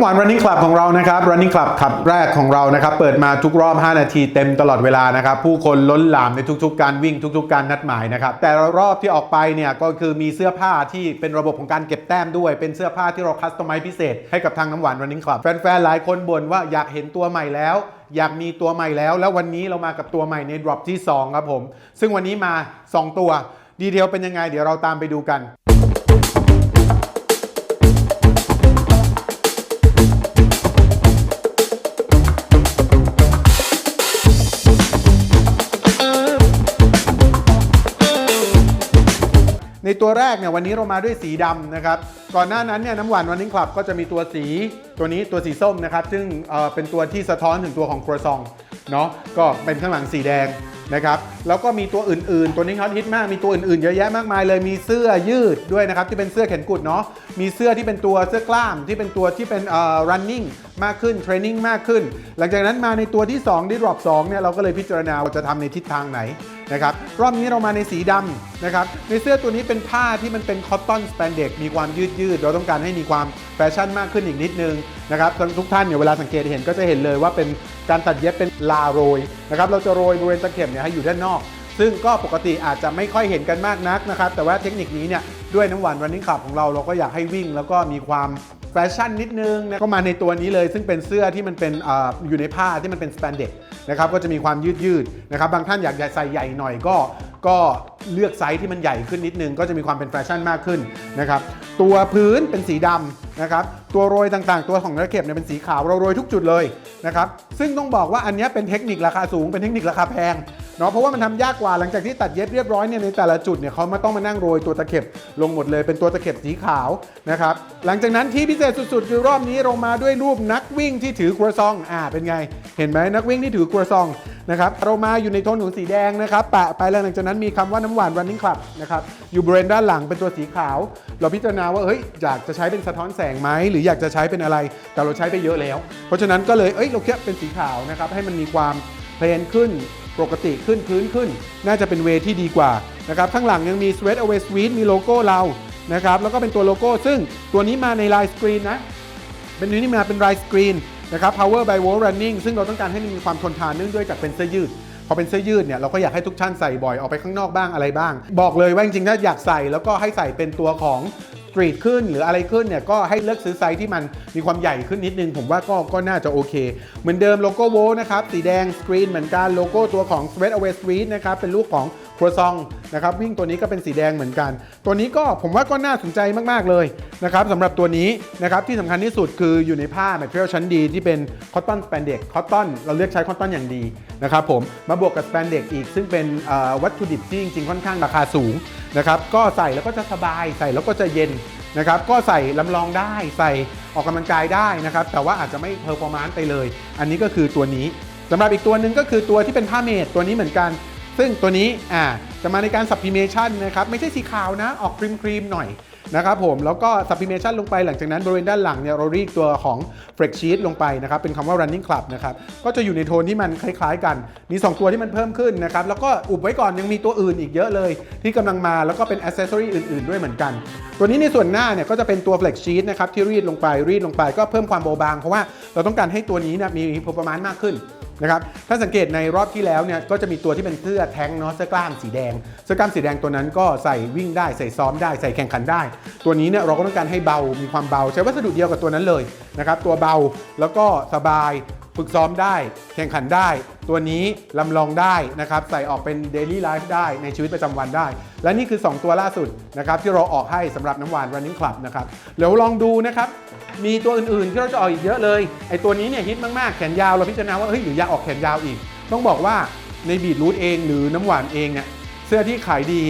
ำหวาน running club ของเรานะครับ running club ขับแรกของเรานะครับ เปิดมาทุกรอบ 5 นาทีเต็มตลอดเวลานะครับ ผู้คนล้นหลามในทุกๆ การวิ่งทุกๆ การนัดหมายนะครับ แต่ละรอบที่ออกไปเนี่ยก็คือมีเสื้อผ้าที่เป็นระบบของการเก็บแต้มด้วย เป็นเสื้อผ้าที่เราคัสตอมไมซ์พิเศษให้กับทางน้ำหวาน running club แฟนๆ หลายคนบ่นว่าอยากเห็นตัวใหม่แล้วอยากมีตัวใหม่แล้ว แล้ววันนี้เรามากับตัวใหม่ใน drop ที่2ครับผม ซึ่งวันนี้มา 2 ตัว ดีเทลเป็นยังไง เดี๋ยวเราตามไปดูกัน ในตัวแรกเนี่ยวันนี้เรามาด้วยสีดำนะครับ ก่อนหน้านั้นเนี่ยน้ำหวานวันนิ่งคลับก็จะมีตัวสีตัวนี้ตัวสีส้มนะครับ ซึ่งเเป็นตัวที่สะท้อนถึงตัวของครัวซองเนาะก็เป็นข้างหลังสีแดงนะครับแล้วก็มีตัวอื่นๆ ตัวนี้ฮอตฮิตมากมีตัวอื่นๆ เยอะแยะมากมายเลยมีเสื้อยืดด้วยนะครับที่เป็นเสื้อแขนกุดเนาะมีเสื้อที่เป็นตัวเสื้อกล้ามที่เป็นตัวที่เป็นเอ่อ running มากขึ้น training มากขึ้น หลังจากนั้นมาในตัวที่ 2 ที่ drop 2เนี่ยเราก็เลยพิจารณาว่าจะทำในทิศทางไหน นะครับรอบนี้เรามาในสีดำนะครับในเสื้อตัวนี้เป็นผ้าที่มันเป็นคอตตอนส p ปนเด็กมีความยืดยืด เราต้องการให้มีความแฟชั่นมากขึ้นอีกนิดนึงนะครับทุกท่านเนี่ยเวลาสังเกตเห็นก็จะเห็นเลยว่าเป็นการตัดเย็บเป็นลาโรยนะครับเราจะโรยบริเวณตะเข็บเนี่ยให้อยู่ด้านนอก ซึ่งก็ปกติอาจจะไม่ค่อยเห็นกันมากนักนะครับแต่ว่าเทคนิคนี้เนี่ยด้วยน้ำหวาน running club ของเราเราก็อยากให้วิ่ง แล้วก็มีความ แฟชั่นนิดนึงนะก็มาในตัวนี้เลย ซึ่งเป็นเสื้อที่มันเป็นออยู่ในผ้าที่มันเป็นส p ปนเด็กนะครับก็จะมีความยืดยืดนะครับบางท่านอยากใส่ใหญ่หน่อยก็ก็เลือกไซส์ที่มันใหญ่ขึ้นนิดนึง ก็จะมีความเป็นแฟชั่นมากขึ้นนะครับตัวพื้นเป็นสีดำนะครับตัวโรยต่างๆ ตัวของตะเข็บเนี่ยเป็นสีขาวเราโรยทุกจุดเลยนะครับซึ่งต้องบอกว่าอันนี้เป็นเทคนิคราคาสูงเป็นเทคนิคราคาแพง เนาะเพราะว่ามันทำยากกว่าหลังจากที่ตัดเย็บเรียบร้อยเนี่ยในแต่ละจุดเนี่ยเขามาต้องมานั่งโรยตัวตะเข็บลงหมดเลยเป็นตัวตะเข็บสีขาวนะครับหลังจากนั้นที่พิเศษสุดๆคือรอบนี้เรามาด้วยรูปนักวิ่งที่ถือครัวซองอ่าเป็นไง เห็นไหมนักวิ่งที่ถือครัวซองนะครับเรามาอยู่ในโทนของสีแดงนะครับแปะไปแล้วหลังจากนั้นมีคำว่าน้ำหวาน running club นะครับอยู่บริเวณด้านหลังเป็นตัวสีขาว เราพิจารณาว่าเฮ้ยอยากจะใช้เป็นสะท้อนแสงไหมหรืออยากจะใช้เป็นอะไร แต่เราใช้ไปเยอะแล้ว เพราะฉะนั้นก็เลยเอ้ยเราแค่เป็นสีขาวนะครับให้มันมีความเพลนขึ้น ปกติขึ้นพื้นขึ้น น่าจะเป็นเวที่ดีกว่านะครับข้างหลังยังมี Sweat Away Sweet มีโลโก้เรานะครับแล้วก็เป็นตัวโลโก้ ซึ่งตัวนี้มาในลายสกรีนนะเป็นนี้นี่มาเป็นลายสกรีนนะครับ Power by Wall Running ซึ่งเราต้องการให้มันมีความทนทานเนื่องด้วยจากเป็นเสื้อยืดพอเป็นเสื้อยืดเนี่ยเราก็อยากให้ทุกท่านใส่บ่อยออกไปข้างนอกบ้างอะไรบ้าง บอกเลยว่าจริงๆถ้าอยากใส่แล้วก็ให้ใส่เป็นตัวของ สตรีทขึ้นหรืออะไรขึ้นเนี่ยก็ให้เลือกซื้อไซส์ที่มันมีความใหญ่ขึ้นนิดนึง ผมว่าก็ก็น่าจะโอเค เหมือนเดิมโลโก้โวนะครับสีแดงสกรีนเหมือนกันโลโก้ตัวของ Sweat Away Sweet นะครับเป็นลูกของ ครัวซองนะครับวิ่งตัวนี้ก็เป็นสีแดงเหมือนกัน ตัวนี้ก็ผมว่าก็น่าสนใจมากๆเลยนะครับสำหรับตัวนี้นะครับที่สำคัญที่สุดคืออยู่ในผ้าแมทเทียลชั้นดีที่เป็นคอตตอนส p ปนเด็กคอตตอนเราเลือกใช้คอตตอนอย่างดีนะครับผมมาบวกกับส p ปนเด็กอีก ซึ่งเป็นวัตถุดิบที่จริงๆค่อนข้างราคาสูงนะครับก็ใส่แล้วก็จะสบายใส่แล้วก็จะเย็นนะครับก็ใส่ลำลองได้ใส่ออกกำลังกายได้นะครับแต่ว่าอาจจะไม่เพอร์ฟอร์มานซ์ไปเลย อันนี้ก็คือตัวนี้สำหรับอีกตัวหนึ่งก็คือตัวที่เป็นผ้าเมดตัวนี้เหมือนกัน ซึ่งตัวนี้อ่าจะมาในการ sublimation นะครับไม่ใช่สีขาวนะออกครีมครีมๆหน่อยนะครับผมแล้วก็ sublimation ลงไปหลังจากนั้นบริเวณด้านหลังเนี่ยเราเรีดตัวของ flex sheet ลงไปนะครับเป็นคำว่า running club นะครับก็จะอยู่ในโทนที่มันคล้ายๆกัน มี 2 ตัวที่มันเพิ่มขึ้นนะครับแล้วก็อุบไว้ก่อนยังมีตัวอื่นอีกเยอะเลย ที่กำลังมาแล้วก็เป็น accessory อื่น ๆด้วยเหมือนกัน ตัวนี้ในส่วนหน้าเนี่ยก็จะเป็นตัว flex sheet นะครับที่รีดลงไปรีดลงไปก็เพิ่มความเบาบางเพราะว่าเราต้องการให้ตัวนี้เนี่ยมี performance มากขึ้น นะครับถ้าสังเกตในรอบที่แล้วเนี่ยก็จะมีตัวที่เป็นเสื้อแท้งเนาะเสื้อกล้ามสีแดง เสื้อกล้ามสีแดงตัวนั้นก็ใส่วิ่งได้ใส่ซ้อมได้ใส่แข่งขันได้ ตัวนี้เนี่ยเราก็ต้องการให้เบามีความเบา ใช้วัสดุเดียวกับตัวนั้นเลยนะครับตัวเบาแล้วก็สบาย ฝึกซ้อมได้ แข่งขันได้ ตัวนี้ลำลองได้นะครับใส่ออกเป็น Daily Life ได้ในชีวิตประจำวันได้ และนี่คือ 2 ตัวล่าสุดนะครับที่เราออกให้สำหรับน้ำหวาน Running Club นะครับเดี๋ยวลองดูนะครับมีตัวอื่นๆที่เราจะออกอีกเยอะเลยไอตัวนี้เนี่ยฮิตมากๆแขนยาวเราพิจารณาว่าเฮ้ยหรืออยากออกแขนยาวอีก ต้องบอกว่าในบีทรูทเองหรือน้ำหวานเองเนี่ยเสื้อที่ขายดี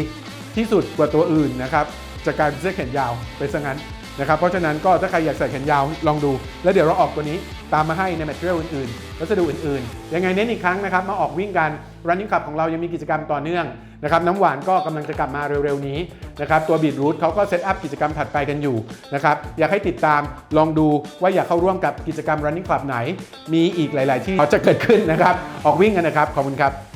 ที่สุดกว่าตัวอื่นนะครับจะกลายเป็นเสื้อแขนยาวไปซะงั้น นะครับเพราะฉะนั้นก็ถ้าใครอยากใส่แขนยาวลองดู แล้วเดี๋ยวเราออกตัวนี้ตามมาให้ในแมทเทียลอื่นๆวัสดุอื่นๆ ยังไงเน้นอีกครั้งนะครับ มาออกวิ่งกัน running club ของเรายังมีกิจกรรมต่อเนื่องนะครับน้ำหวานก็กำลังจะกลับมาเร็วๆนี้นะครับตัวบีทรูทเขาก็เซตอัพกิจกรรมถัดไปกันอยู่นะครับอยากให้ติดตามลองดูว่าอยากเข้าร่วมกับกิจกรรม running club ไหน มีอีกหลาย ๆ ที่เขาจะเกิดขึ้นนะครับออกวิ่งกันนะครับขอบคุณครับ